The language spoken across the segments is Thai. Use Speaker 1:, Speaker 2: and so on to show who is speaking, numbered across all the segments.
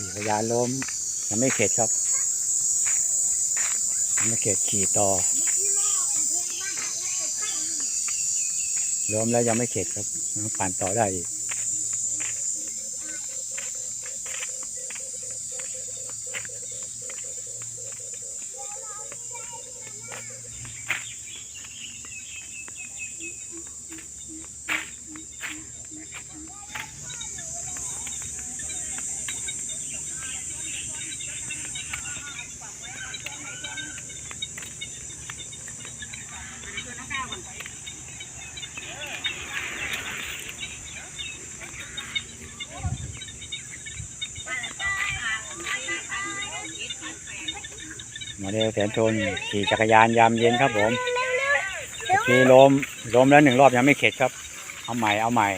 Speaker 1: ขี่พยานล้มยังไม่เข็ดครับยังไม่เข็ดขี่ต่อล้มแล้วยังไม่เข็ดครับยังปั่นต่อได้อีก โมเดลแสนชนขี่จักรยานยามเย็นครับผมขี่ล้มล้มแล้วหนึ่งรอบยังไม่เข็ดครับ เอาใหม่เอาใหม่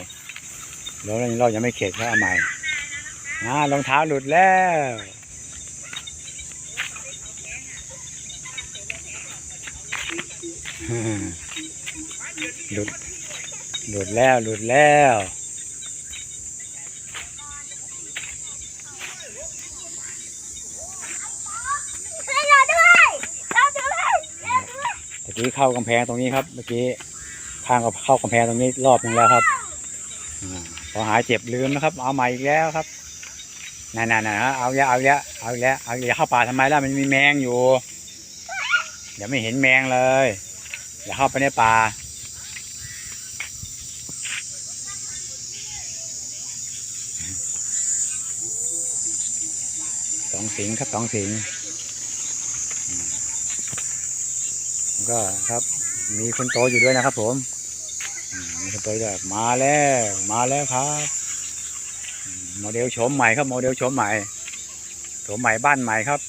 Speaker 1: ล้มแล้วหนึ่งรอบยังไม่เข็ดครับเอาใหม่อ่ารองเท้าหลุดแล้วหลุดหลุดแล้วหลุดแล้ว
Speaker 2: เราด้วยเราด้วยเราด้วย
Speaker 1: เมื่อกี้เข้ากำแพงตรงนี้ครับ เมื่อกี้ข้างกับเข้ากำแพงตรงนี้รอบหนึงแล้วครับอพอหายเจ็บลืมนะครับ เอาใหม่อีกแล้วครับนั่นๆเอาแล้วเอาแล้วเอาแล้วเอาอีกแล้วเข้าป่าทำไมล่ะมันมีแมงอยู่เดี๋ยวไม่เห็นแมงเลย อย่าเข้าไปในป่าสองสิงครับสองสิง แล้ว ก็ครับ มีคนโตอยู่ด้วยนะครับ ผมมีคนโตด้วยมาแล้วมาแล้วครับโมเดลโฉมใหม่ครับโมเดลโฉมใหม่โฉมใหม่บ้านใหม่ครับ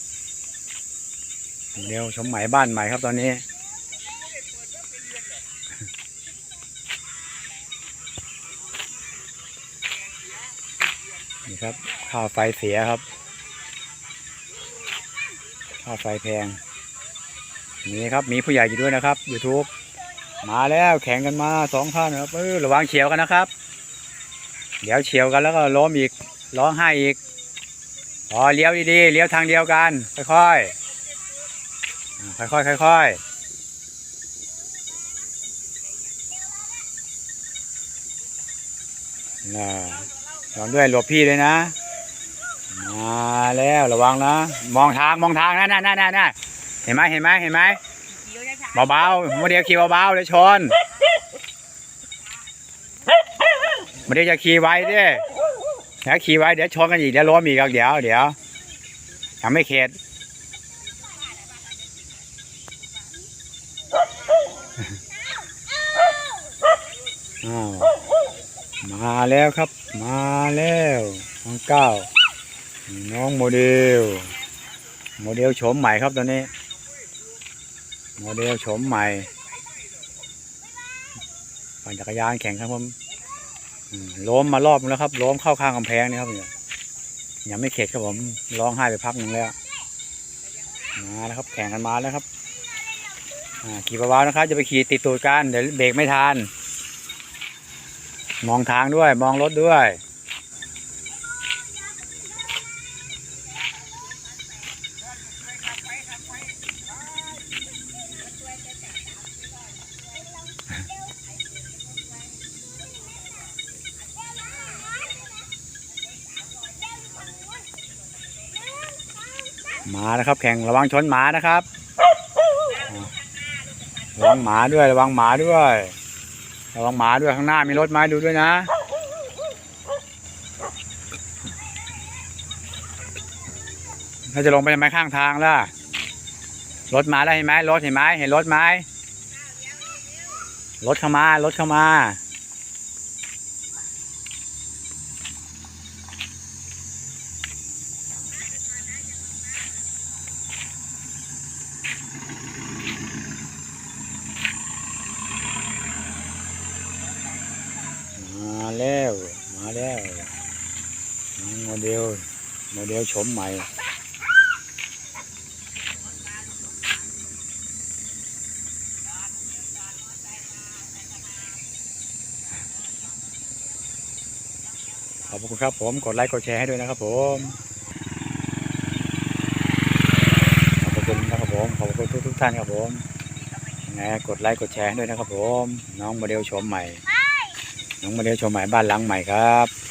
Speaker 1: โมเดลโฉมใหม่บ้านใหม่ครับ ตอนนี้นี่ครับค่าไฟเสียครับค่าไฟแพง นี่ครับมีผู้ใหญ่อยู่ด้วยนะครับ YouTube มาแล้วแข่งกันมาสองท่านครับเออระวังเฉียวกันนะครับ เดี๋ยวเฉียวกันแล้วก็ล้มอีกร้องไห้อีกพอเลี้ยวดีๆเลี้ยวทางเดียวกัน ค่อยๆค่อยๆค่อยๆนะลองด้วยหลบพี่เลยนะ มาแล้วระวังนะ มองทางมองทางนะนั่นนั่นนั่นนั่น เห็นไหมเห็นไหมเห็นไหมเบาๆโมเดลขี่เบาๆเลยชนโมเดลจะขี่ไว้ดิถ้าขี่ไว้เดี๋ยวชนกันอีกเดี๋ยวล้มอีกเดี๋ยวเดี๋ยวยังไม่เข็ดอ้าวมาแล้วครับ มาแล้วน้องเก้าน้องโมเดล โมเดลโฉมใหม่ครับตอนนี้ โมเดลโฉมใหม่ปั่นจักรยานแข่งครับผมล้มมารอบแล้วครับล้มเข้าข้างกำแพงนี่ครับเนี่ยยังไม่เข็ดครับผมร้องไห้ไปพักหนึ่งแล้วมาแล้วครับแข่งกันมาแล้วครับขี่เบาๆนะครับจะไปขี่ติดตูดกันเดี๋ยวเบรกไม่ทันมองทางด้วยมองรถด้วย มานะครับ แข่งระวังชนหมานะครับระวังหมาด้วยระวังหมาด้วยระวังหมาด้วยข้างหน้ามีรถไม้ดูด้วยนะถ้าจะลงไปทำไมข้างทางล่ะรถมาแล้เห็นไหมรถเห็นไหมเห็นรถไหมรถเข้ามารถเข้ามา เดลโมเดลชมใหม่ขอบคุณครับผมกดไลค์กดแชร์ให้ด้วยนะครับผมขอบคุณนะครับผมขอบคุณทุกทุกท่านครับผมนะกดไลค์กดแชร์ด้วยนะครับผม น้องโมเดลชมใหม่ น้องโมเดลชมใหม่บ้านหลังใหม่ครับ